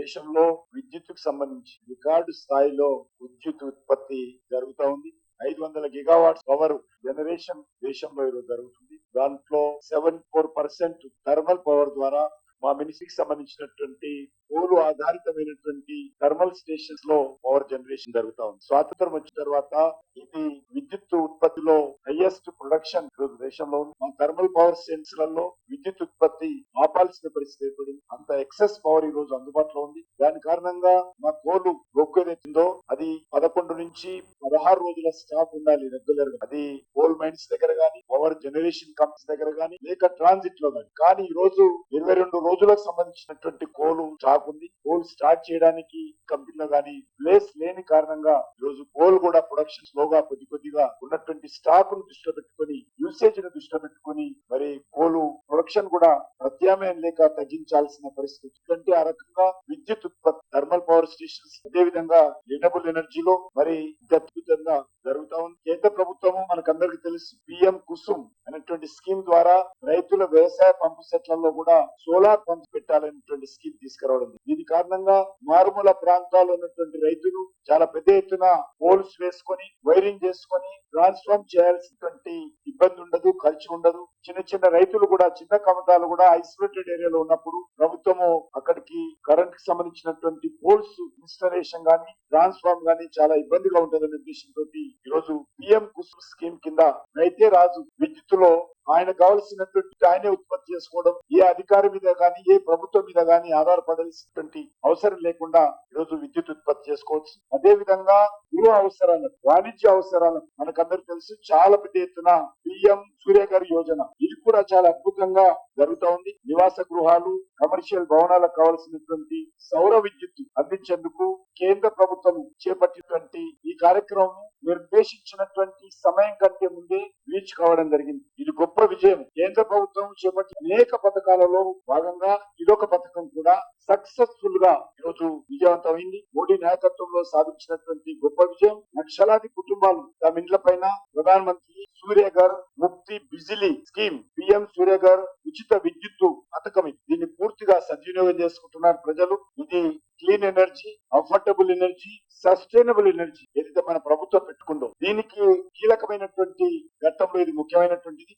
దేశంలో విద్యుత్కు సంబంధించి రికార్డు స్థాయిలో విద్యుత్ ఉత్పత్తి జరుగుతూ ఉంది. ఐదు వందల గిగావాట్స్ పవర్ జనరేషన్ దేశంలో ఈరోజు జరుగుతుంది. దాంట్లో seven four percent thermal power ద్వారా మా మినిస్ట్రీకి సంబంధించినటువంటి కోలు ఆధారితమైనటువంటి థర్మల్ స్టేషన్స్లో పవర్ జనరేషన్ జరుగుతా ఉంది. స్వాతంత్రం వచ్చిన తర్వాత ఇది విద్యుత్ ఉత్పత్తిలో హైయెస్ట్ ప్రొడక్షన్ ఈరోజు దేశంలో ఉంది. మా థర్మల్ పవర్ స్టేషన్స్లలో విద్యుత్ ఉత్పత్తి ఆపాల్సిన పరిస్థితి ఏర్పడింది. అంత ఎక్సెస్ పవర్ ఈ రోజు అందుబాటులో ఉంది. దాని కారణంగా మా కోలు బొగ్గు ఏదైతుందో అది పదకొండు నుంచి పదహారు రోజుల స్టాక్ ఉండాలి రెగ్యులర్గా అది కోల్ మైన్స్ దగ్గర గానీ పవర్ జనరేషన్ కంపెనీస్ దగ్గర గానీ లేక ట్రాన్సిట్లో గానీ. కానీ ఈ రోజు ఇరవై రెండు రోజులకు సంబంధించినటువంటి కోలు స్టాక్ ఉంది కోల్ స్టార్ట్ చేయడానికి కంపెనీలో గానీ ప్లేస్ లేని కారణంగా ఈ రోజు కోల్ కూడా ప్రొడక్షన్ స్లోగా కొద్ది కొద్దిగా ఉన్నటువంటి స్టాక్ను దృష్టిలో పెట్టుకొని యూసేజ్ను దృష్టిలో పెట్టుకొని మరి కోలు ప్రొడక్షన్ కూడా ప్రత్యామ్నాయం లేక తగ్గించాల్సిన పరిస్థితి. ఎందుకంటే ఆ రకంగా విద్యుత్ ఉత్పత్తి థర్మల్ పవర్ స్టేషన్స్ అదే విధంగా రినబుల్ ఎనర్జీలో మరి అద్భుతంగా జరుగుతా ఉంది. కేంద్ర ప్రభుత్వము మనకందరికి తెలుసు పిఎం కుసుమ్ అనేటువంటి స్కీమ్ ద్వారా రైతుల వ్యవసాయ పంపు సెట్లలో కూడా సోలార్ పంప్ పెట్టాలనేటువంటి స్కీమ్ తీసుకురావడం కారణంగా మారుమూల ప్రాంతాల్లో ఉన్నటువంటి రైతులు చాలా పెద్ద ఎత్తున పోల్స్ వేసుకొని వైరింగ్ చేసుకొని ట్రాన్స్ఫార్మ్ చేయాల్సినటువంటి ఇబ్బంది ఉండదు ఖర్చు ఉండదు. చిన్న చిన్న రైతులు కూడా చిన్న కమతాలు కూడా ఐసోలేటెడ్ ఏరియాలో ఉన్నప్పుడు ప్రభుత్వము అక్కడికి కరెంట్కి సంబంధించినటువంటి పోల్స్ ఇన్స్టాలేషన్ గానీ ట్రాన్స్ఫార్మ్ గానీ చాలా ఇబ్బందిగా ఉంటుందనే ఉద్దేశంతో ఈ రోజు పిఎం కుసుమ్ స్కీమ్ కింద రైతే రాజు విద్యుత్తులో ఆయన కావలసినటువంటి ఆయనే ఉత్పత్తి చేసుకోవడం ఏ అధికారి మీద కానీ ఏ ప్రభుత్వం మీద కానీ ఆధారపడాల్సినటువంటి అవసరం లేకుండా ఈరోజు విద్యుత్ ఉత్పత్తి చేసుకోవచ్చు. అదే విధంగా గృహ అవసరాలు వాణిజ్య అవసరాలు మనకందరికి తెలుసు. చాలా పెద్ద ఎత్తున పిఎం సూర్య గారి యోజన ఇది కూడా చాలా అద్భుతంగా జరుగుతూ ఉంది. నివాస గృహాలు కమర్షియల్ భవనాలకు కావాల్సినటువంటి సౌర విద్యుత్ అందించేందుకు కేంద్ర ప్రభుత్వం చేపట్టినటువంటి ఈ కార్యక్రమం నిర్దేశించినటువంటి సమయం కంటే ముందే రీచ్ కావడం జరిగింది. ఇది గొప్ప విజయం. కేంద్ర ప్రభుత్వం చేపట్టిన అనేక పథకాలలో భాగంగా ఇదొక పథకం కూడా సక్సెస్ఫుల్గా ఈరోజు విజయవంతమైంది. మోడీ నాయకత్వంలో సాధించినటువంటి గొప్ప విజయం. లక్షలాది కుటుంబాలు తమ ఇండ్ల పైన ప్రధాన మంత్రి ముక్తి బిజిలీ స్కీమ్ పిఎం సూర్య ఉచిత విద్యుత్తు పథకం దీన్ని పూర్తిగా సద్వినియోగం చేసుకుంటున్నారు ప్రజలు. ఇది clean energy affordable energy sustainable energy. మన ప్రభుత్వం పెట్టుకుందో. దీనికి కీలకమైనటువంటి ఘట్టంలో ఇది ముఖ్యమైనటువంటిది.